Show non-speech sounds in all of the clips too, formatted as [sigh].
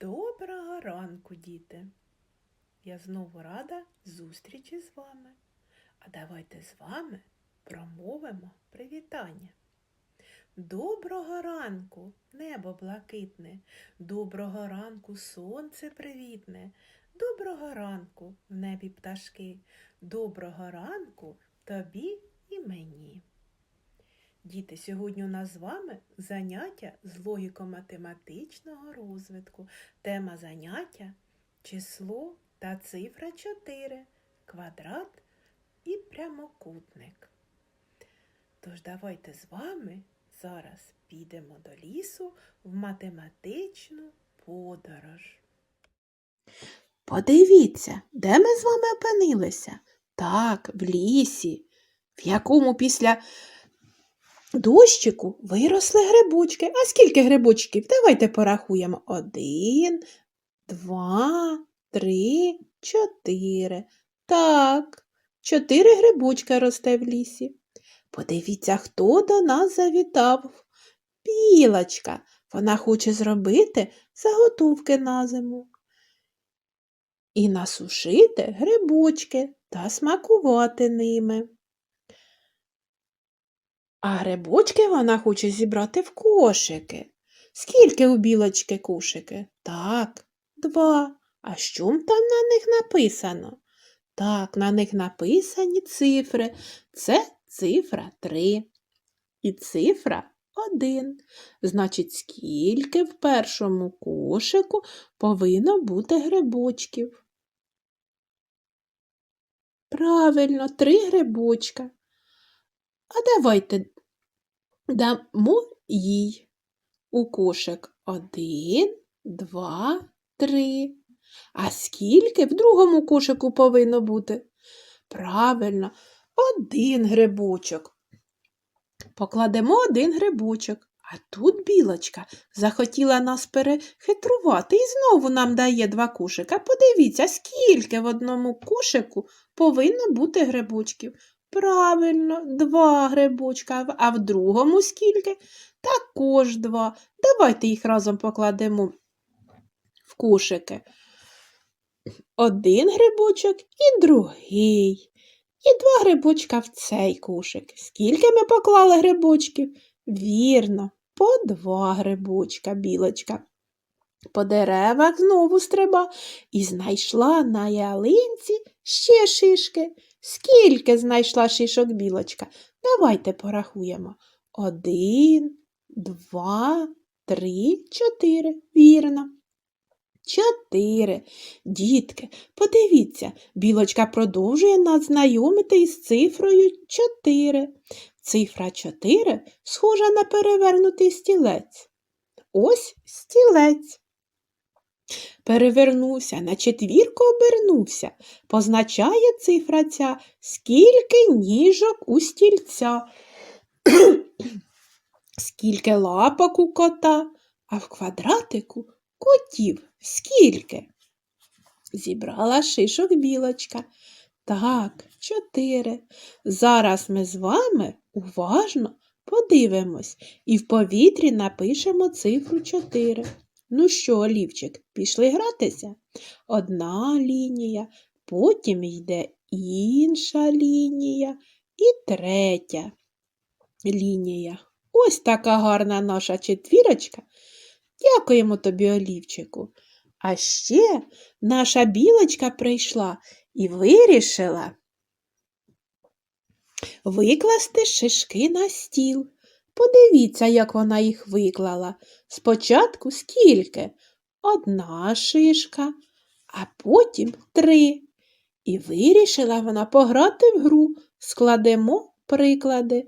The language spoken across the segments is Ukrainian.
Доброго ранку, діти! Я знову рада зустрічі з вами. А давайте з вами промовимо привітання. Доброго ранку, небо блакитне, доброго ранку сонце привітне, доброго ранку в небі пташки, доброго ранку тобі і мені. Діти, сьогодні у нас з вами заняття з логіко-математичного розвитку. Тема заняття число та цифра 4, квадрат і прямокутник. Тож давайте з вами зараз підемо до лісу в математичну подорож. Подивіться, де ми з вами опинилися? Так, в лісі, в якому після дощику виросли грибочки. А скільки грибочків? Давайте порахуємо. Один, два, три, чотири. Так, чотири грибочка росте в лісі. Подивіться, хто до нас завітав. Білочка. Вона хоче зробити заготовки на зиму. І насушити грибочки та смакувати ними. А грибочки вона хоче зібрати в кошики. Скільки у білочки кошики? Так, два. А що там на них написано? Так, на них написані цифри. Це цифра 3 і цифра 1. Значить, скільки в першому кошику повинно бути грибочків? Правильно, три грибочка. А давайте дамо їй у кошик один, два, три. А скільки в другому кошику повинно бути? Правильно, один грибочок. Покладемо один грибочок. А тут білочка захотіла нас перехитрувати і знову нам дає два кошика. Подивіться, скільки в одному кошику повинно бути грибочків. Правильно, два грибочка, а в другому скільки? Також два. Давайте їх разом покладемо в кошики. Один грибочок і другий. І два грибочка в цей кошик. Скільки ми поклали грибочків? Вірно, по два грибочка, білочка. По деревах знову стриба і знайшла на ялинці ще шишки. Скільки знайшла шишок білочка? Давайте порахуємо. Один, два, три, чотири. Вірно. Чотири. Дітки, подивіться, білочка продовжує нас знайомити із цифрою чотири. Цифра чотири схожа на перевернутий стілець. Ось стілець. Перевернувся, на четвірку обернувся. Позначає цифра ця, скільки ніжок у стільця, [clears throat] скільки лапок у кота, а в квадратику котів скільки? Зібрала шишок білочка. Так, чотири. Зараз ми з вами уважно подивимось і в повітрі напишемо цифру чотири. Ну що, Олівчик, пішли гратися? Одна лінія, потім йде інша лінія і третя лінія. Ось така гарна наша четвірочка. Дякуємо тобі, Олівчику. А ще наша білочка прийшла і вирішила викласти шишки на стіл. Подивіться, як вона їх виклала. Спочатку скільки? Одна шишка, а потім три. І вирішила вона пограти в гру. Складемо приклади.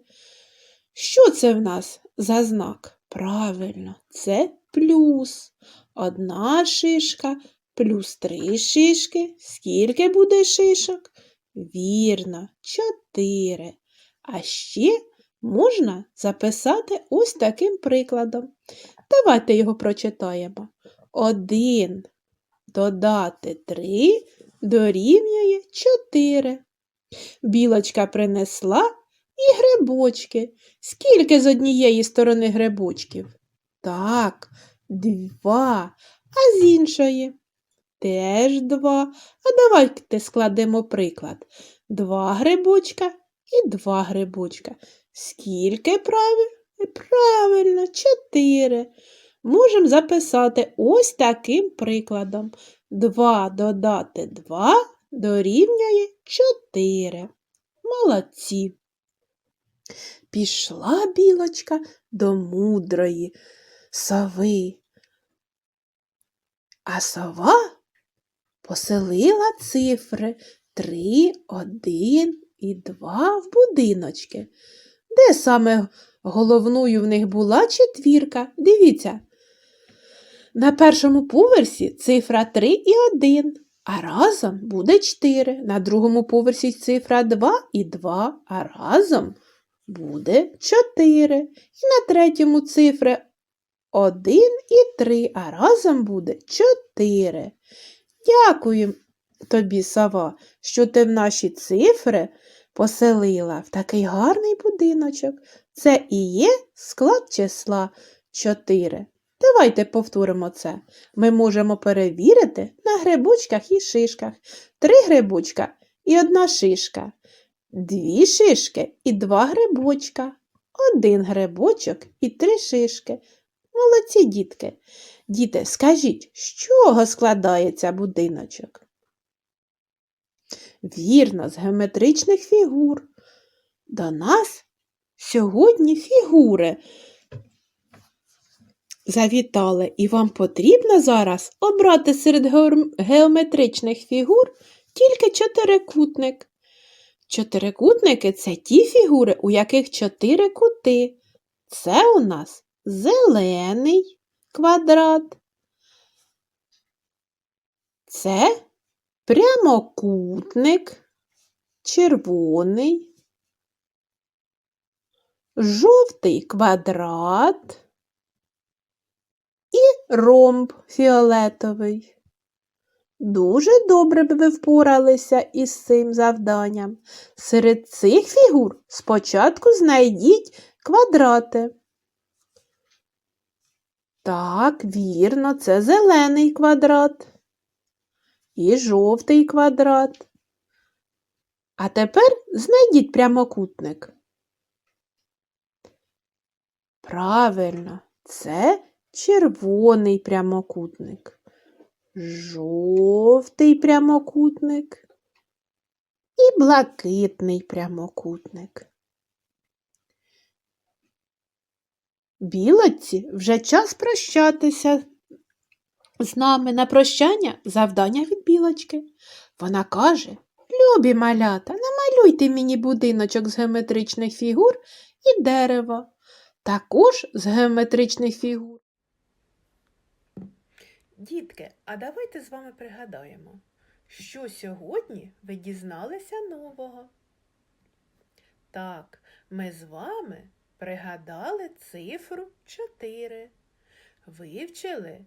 Що це в нас за знак? Правильно, це плюс. Одна шишка плюс три шишки. Скільки буде шишок? Вірно, чотири. А ще можна записати ось таким прикладом. Давайте його прочитаємо. Один додати три дорівнює чотири. Білочка принесла і грибочки. Скільки з однієї сторони грибочків? Так, два. а з іншої теж два. А давайте складемо приклад. Два грибочка і два грибочка. Скільки правильно? Правильно, чотири. Можемо записати ось таким прикладом. 2 додати 2 дорівнює 4. Молодці. Пішла білочка до мудрої сови. А сова поселила цифри 3, 1 і 2 в будиночки. Де саме головною в них була четвірка? Дивіться. На першому поверсі цифра 3 і 1, а разом буде 4. На другому поверсі цифра 2 і 2, а разом буде 4. І на третьому цифри 1 і 3, а разом буде 4. Дякую тобі, сова, що ти в наші цифри поселила в такий гарний будиночок. Це і є склад числа 4. Давайте повторимо це. Ми можемо перевірити на грибочках і шишках. Три грибочка і одна шишка. Дві шишки і два грибочка. Один грибочок і три шишки. Молодці дітки. Діти, скажіть, з чого складається будиночок? Вірно, з геометричних фігур. До нас сьогодні фігури завітали, і вам потрібно зараз обрати серед геометричних фігур тільки чотирикутник. Чотирикутники це ті фігури, у яких чотири кути. Це у нас зелений квадрат. Це прямокутник, червоний, жовтий квадрат і ромб фіолетовий. Дуже добре б ви впоралися із цим завданням. Серед цих фігур спочатку знайдіть квадрати. Так, вірно, це зелений квадрат і жовтий квадрат. А тепер знайдіть прямокутник. Правильно, це червоний прямокутник, жовтий прямокутник і блакитний прямокутник. Білоці вже час прощатися з нами на прощання завдання від білочки. Вона каже, любі малята, намалюйте мені будиночок з геометричних фігур і дерева, також з геометричних фігур. Дітки, а давайте з вами пригадаємо, що сьогодні ви дізналися нового. Так, ми з вами пригадали цифру 4, вивчили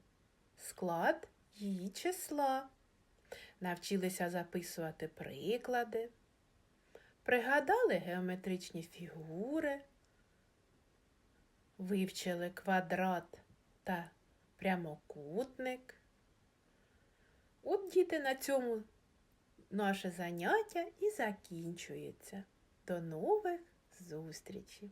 склад її числа, навчилися записувати приклади, пригадали геометричні фігури, вивчили квадрат та прямокутник. От діти на цьому наше заняття і закінчується. До нових зустрічей!